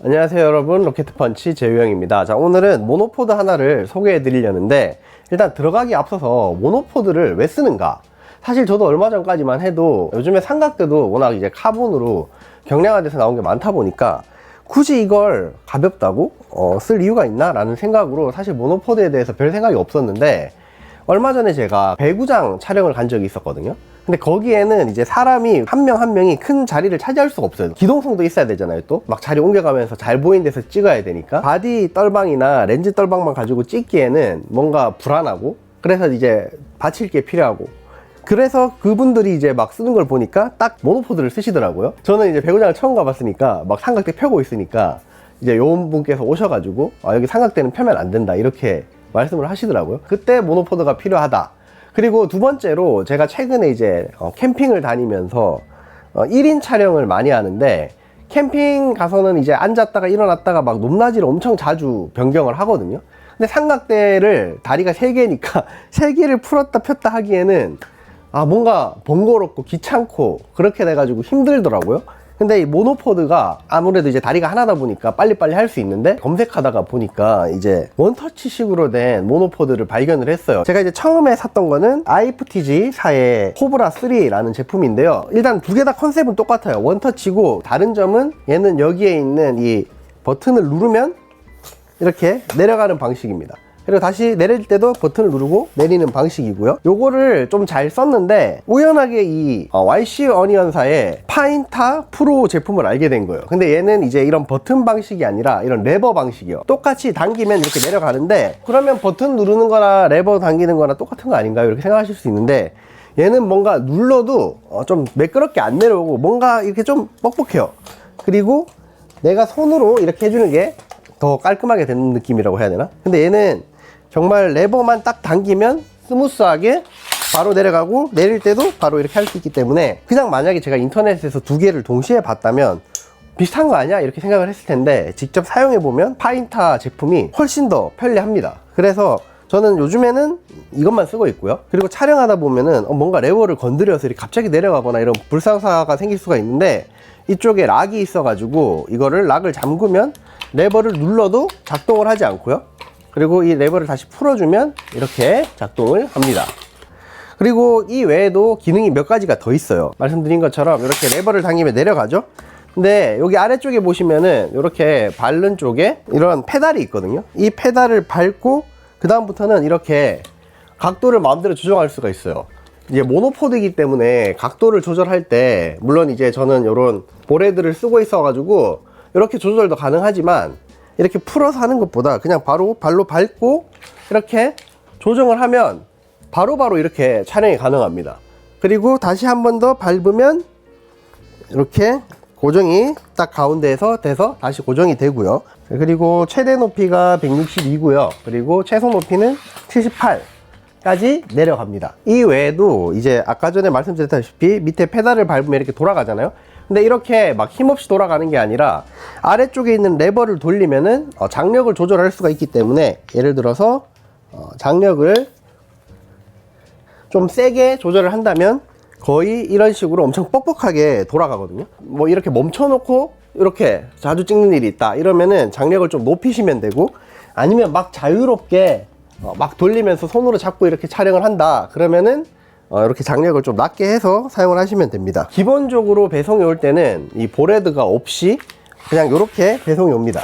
안녕하세요 여러분. 로켓펀치 재유형입니다. 자 오늘은 모노포드 하나를 소개해 드리려는데 일단 들어가기 앞서서 모노포드를 왜 쓰는가? 사실 저도 얼마 전까지만 해도 요즘에 삼각대도 워낙 이제 카본으로 경량화돼서 나온 게 많다 보니까 굳이 이걸 가볍다고? 어, 쓸 이유가 있나 라는 생각으로 사실 모노포드에 대해서 별 생각이 없었는데 얼마 전에 제가 배구장 촬영을 간 적이 있었거든요. 근데 거기에는 이제 사람이 한명한 명이 큰 자리를 차지할 수가 없어요. 기동성도 있어야 되잖아요. 또 막 자리 옮겨가면서 잘 보이는 데서 찍어야 되니까 바디 떨방이나 렌즈 떨방만 가지고 찍기에는 뭔가 불안하고 그래서 이제 받칠 게 필요하고 그래서 그분들이 이제 막 쓰는 걸 보니까 딱 모노포드를 쓰시더라고요. 저는 이제 배구장을 처음 가봤으니까 막 삼각대 펴고 있으니까 이제 요원분께서 오셔가지고 아, 여기 삼각대는 펴면 안 된다 이렇게 말씀을 하시더라고요. 그때 모노포드가 필요하다. 그리고 두 번째로 제가 최근에 이제 어, 캠핑을 다니면서 어, 1인 촬영을 많이 하는데 캠핑 가서는 이제 앉았다가 일어났다가 막 높낮이를 엄청 자주 변경을 하거든요. 근데 삼각대를 다리가 세개니까 세개를 풀었다 폈다 하기에는 아 뭔가 번거롭고 귀찮고 그렇게 돼가지고 힘들더라고요. 근데 이 모노포드가 아무래도 이제 다리가 하나다 보니까 빨리빨리 할 수 있는데 검색하다가 보니까 이제 원터치식으로 된 모노포드를 발견을 했어요. 제가 이제 처음에 샀던 거는 IFTG 사의 호브라 3라는 제품인데요. 일단 두 개 다 컨셉은 똑같아요. 원터치고 다른 점은 얘는 여기에 있는 이 버튼을 누르면 이렇게 내려가는 방식입니다. 그리고 다시 내릴 때도 버튼을 누르고 내리는 방식이고요. 요거를 좀 잘 썼는데 우연하게 이 어, YC 어니언사의 파인타 프로 제품을 알게 된 거예요. 근데 얘는 이제 이런 버튼 방식이 아니라 이런 레버 방식이요. 똑같이 당기면 이렇게 내려가는데 그러면 버튼 누르는 거나 레버 당기는 거나 똑같은 거 아닌가요? 이렇게 생각하실 수 있는데 얘는 뭔가 눌러도 어, 좀 매끄럽게 안 내려오고 뭔가 이렇게 좀 뻑뻑해요. 그리고 내가 손으로 이렇게 해주는 게 더 깔끔하게 되는 느낌이라고 해야 되나? 근데 얘는 정말 레버만 딱 당기면 스무스하게 바로 내려가고 내릴 때도 바로 이렇게 할 수 있기 때문에 그냥 만약에 제가 인터넷에서 두 개를 동시에 봤다면 비슷한 거 아니야? 이렇게 생각을 했을 텐데 직접 사용해 보면 파인타 제품이 훨씬 더 편리합니다. 그래서 저는 요즘에는 이것만 쓰고 있고요. 그리고 촬영하다 보면은 어, 뭔가 레버를 건드려서 이렇게 갑자기 내려가거나 이런 불상사가 생길 수가 있는데 이쪽에 락이 있어가지고 이거를 락을 잠그면 레버를 눌러도 작동을 하지 않고요. 그리고 이 레버를 다시 풀어주면 이렇게 작동을 합니다. 그리고 이 외에도 기능이 몇 가지가 더 있어요. 말씀드린 것처럼 이렇게 레버를 당기면 내려가죠. 근데 여기 아래쪽에 보시면은 이렇게 밟는 쪽에 이런 페달이 있거든요. 이 페달을 밟고 그 다음부터는 이렇게 각도를 마음대로 조정할 수가 있어요. 이제 모노포드이기 때문에 각도를 조절할 때 물론 이제 저는 이런 보레드를 쓰고 있어 가지고 이렇게 조절도 가능하지만 이렇게 풀어서 하는 것보다 그냥 바로 발로 밟고 이렇게 조정을 하면 바로 바로 이렇게 촬영이 가능합니다. 그리고 다시 한 번 더 밟으면 이렇게 고정이 딱 가운데에서 돼서 다시 고정이 되고요. 그리고 최대 높이가 162고요. 그리고 최소 높이는 78까지 내려갑니다. 이 외에도 이제 아까 전에 말씀드렸다시피 밑에 페달을 밟으면 이렇게 돌아가잖아요. 근데 이렇게 막 힘없이 돌아가는 게 아니라 아래쪽에 있는 레버를 돌리면은 어, 장력을 조절할 수가 있기 때문에 예를 들어서 어, 장력을 좀 세게 조절을 한다면 거의 이런 식으로 엄청 뻑뻑하게 돌아가거든요. 뭐 이렇게 멈춰놓고 이렇게 자주 찍는 일이 있다. 이러면은 장력을 좀 높이시면 되고 아니면 막 자유롭게 어, 막 돌리면서 손으로 잡고 이렇게 촬영을 한다. 그러면은 어, 이렇게 장력을 좀 낮게 해서 사용을 하시면 됩니다. 기본적으로 배송이 올 때는 이 보레드가 없이 그냥 이렇게 배송이 옵니다.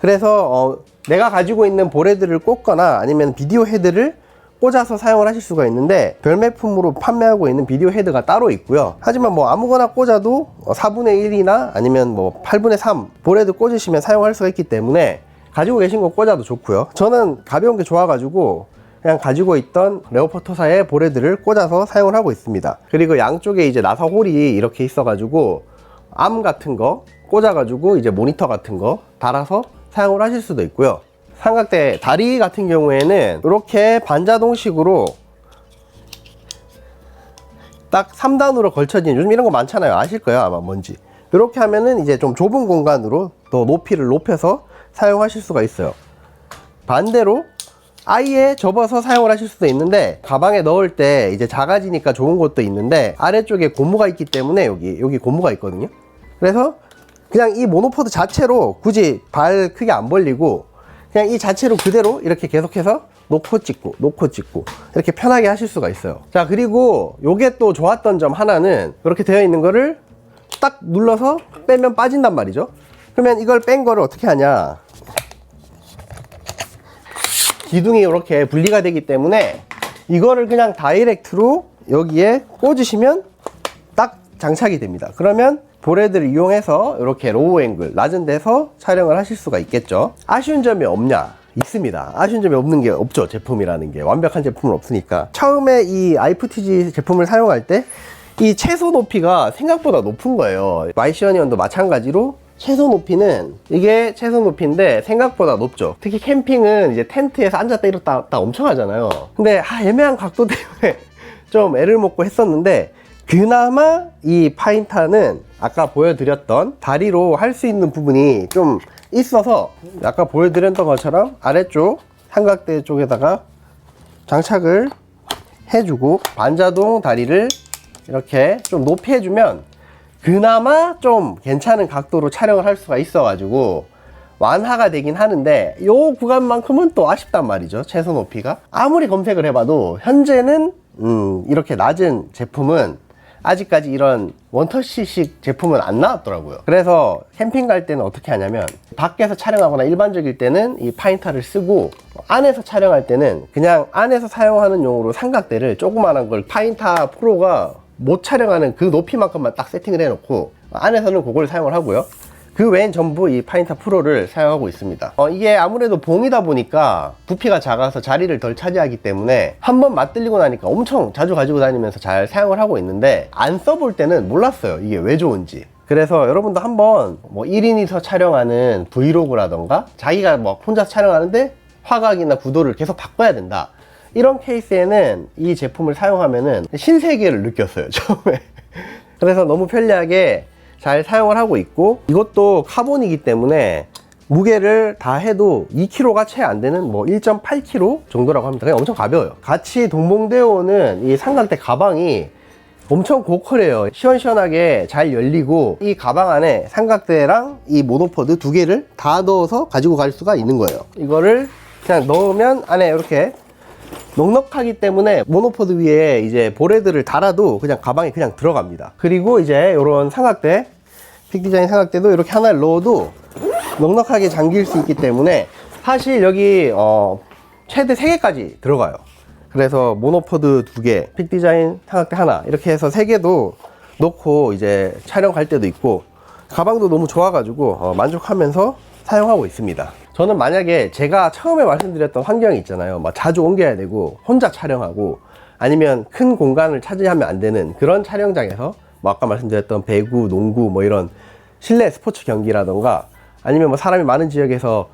그래서 어, 내가 가지고 있는 보레드를 꽂거나 아니면 비디오 헤드를 꽂아서 사용을 하실 수가 있는데 별매품으로 판매하고 있는 비디오 헤드가 따로 있고요. 하지만 뭐 아무거나 꽂아도 4분의 1이나 아니면 뭐 8분의 3 보레드 꽂으시면 사용할 수가 있기 때문에 가지고 계신 거 꽂아도 좋고요. 저는 가벼운 게 좋아가지고 그냥 가지고 있던 레오포토사의 보레드를 꽂아서 사용을 하고 있습니다. 그리고 양쪽에 이제 나사 홀이 이렇게 있어 가지고 암 같은 거 꽂아 가지고 이제 모니터 같은 거 달아서 사용을 하실 수도 있고요. 삼각대 다리 같은 경우에는 이렇게 반자동식으로 딱 3단으로 걸쳐진 요즘 이런 거 많잖아요. 아실 거예요. 아마 뭔지. 이렇게 하면은 이제 좀 좁은 공간으로 더 높이를 높여서 사용하실 수가 있어요. 반대로 아예 접어서 사용을 하실 수도 있는데 가방에 넣을 때 이제 작아지니까 좋은 것도 있는데 아래쪽에 고무가 있기 때문에 여기 여기 고무가 있거든요. 그래서 그냥 이 모노포드 자체로 굳이 발 크게 안 벌리고 그냥 이 자체로 그대로 이렇게 계속해서 놓고 찍고 놓고 찍고 이렇게 편하게 하실 수가 있어요. 자 그리고 요게 또 좋았던 점 하나는 이렇게 되어 있는 거를 딱 눌러서 빼면 빠진단 말이죠. 그러면 이걸 뺀 거를 어떻게 하냐 기둥이 이렇게 분리가 되기 때문에 이거를 그냥 다이렉트로 여기에 꽂으시면 딱 장착이 됩니다. 그러면 보레드를 이용해서 이렇게 로우 앵글, 낮은 데서 촬영을 하실 수가 있겠죠. 아쉬운 점이 없냐? 있습니다. 아쉬운 점이 없는 게 없죠. 제품이라는 게. 완벽한 제품은 없으니까. 처음에 이 IFTG 제품을 사용할 때 이 최소 높이가 생각보다 높은 거예요. 마이시어니언도 마찬가지로 최소 높이는 이게 최소 높이인데 생각보다 높죠. 특히 캠핑은 이제 텐트에서 앉았다 일었다 엄청 하잖아요. 근데 아, 애매한 각도 때문에 좀 애를 먹고 했었는데 그나마 이 파인타는 아까 보여드렸던 다리로 할 수 있는 부분이 좀 있어서 아까 보여드렸던 것처럼 아래쪽 삼각대 쪽에다가 장착을 해주고 반자동 다리를 이렇게 좀 높이 해주면 그나마 좀 괜찮은 각도로 촬영을 할 수가 있어가지고 완화가 되긴 하는데 요 구간만큼은 또 아쉽단 말이죠 최소 높이가. 아무리 검색을 해봐도 현재는 음, 이렇게 낮은 제품은 아직까지 이런 원터시식 제품은 안 나왔더라고요. 그래서 캠핑 갈 때는 어떻게 하냐면 밖에서 촬영하거나 일반적일 때는 이 파인타를 쓰고 안에서 촬영할 때는 그냥 안에서 사용하는 용으로 삼각대를 조그만한 걸 파인타 프로가 못 촬영하는 그 높이만큼만 딱 세팅을 해놓고 안에서는 그걸 사용을 하고요. 그 외엔 전부 이 파인타 프로를 사용하고 있습니다. 어, 이게 아무래도 봉이다 보니까 부피가 작아서 자리를 덜 차지하기 때문에 한번 맛들리고 나니까 엄청 자주 가지고 다니면서 잘 사용을 하고 있는데 안 써볼 때는 몰랐어요. 이게 왜 좋은지. 그래서 여러분도 한번 뭐 1인이서 촬영하는 브이로그라던가 자기가 뭐 혼자 촬영하는데 화각이나 구도를 계속 바꿔야 된다 이런 케이스에는 이 제품을 사용하면은 신세계를 느꼈어요 처음에 그래서 너무 편리하게 잘 사용을 하고 있고 이것도 카본이기 때문에 무게를 다 해도 2kg가 채 안 되는 뭐 1.8kg 정도라고 합니다. 그냥 엄청 가벼워요. 같이 동봉되어 오는 이 삼각대 가방이 엄청 고퀄해요. 시원시원하게 잘 열리고 이 가방 안에 삼각대랑 이 모노포드 두 개를 다 넣어서 가지고 갈 수가 있는 거예요. 이거를 그냥 넣으면 안에 이렇게 넉넉하기 때문에 모노포드 위에 이제 보레드를 달아도 그냥 가방에 그냥 들어갑니다. 그리고 이제 이런 삼각대, 픽 디자인 삼각대도 이렇게 하나를 넣어도 넉넉하게 잠길 수 있기 때문에 사실 여기 어, 최대 3개까지 들어가요. 그래서 모노포드 2개, 픽 디자인 삼각대 하나 이렇게 해서 3개도 넣고 이제 촬영 갈 때도 있고 가방도 너무 좋아가지고 어, 만족하면서 사용하고 있습니다. 저는 만약에 제가 처음에 말씀드렸던 환경이 있잖아요. 막 자주 옮겨야 되고 혼자 촬영하고 아니면 큰 공간을 차지하면 안 되는 그런 촬영장에서 뭐 아까 말씀드렸던 배구, 농구 뭐 이런 실내 스포츠 경기라던가 아니면 뭐 사람이 많은 지역에서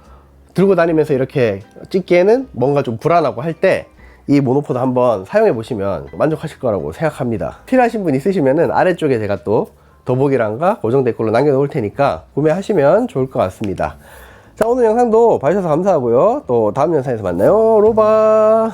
들고 다니면서 이렇게 찍기에는 뭔가 좀 불안하고 할 때 이 모노포드 한번 사용해 보시면 만족하실 거라고 생각합니다. 필요하신 분 있으시면은 아래쪽에 제가 또 더보기란과 고정 댓글로 남겨 놓을 테니까 구매하시면 좋을 것 같습니다. 자 오늘 영상도 봐주셔서 감사하고요. 또 다음 영상에서 만나요. 로바.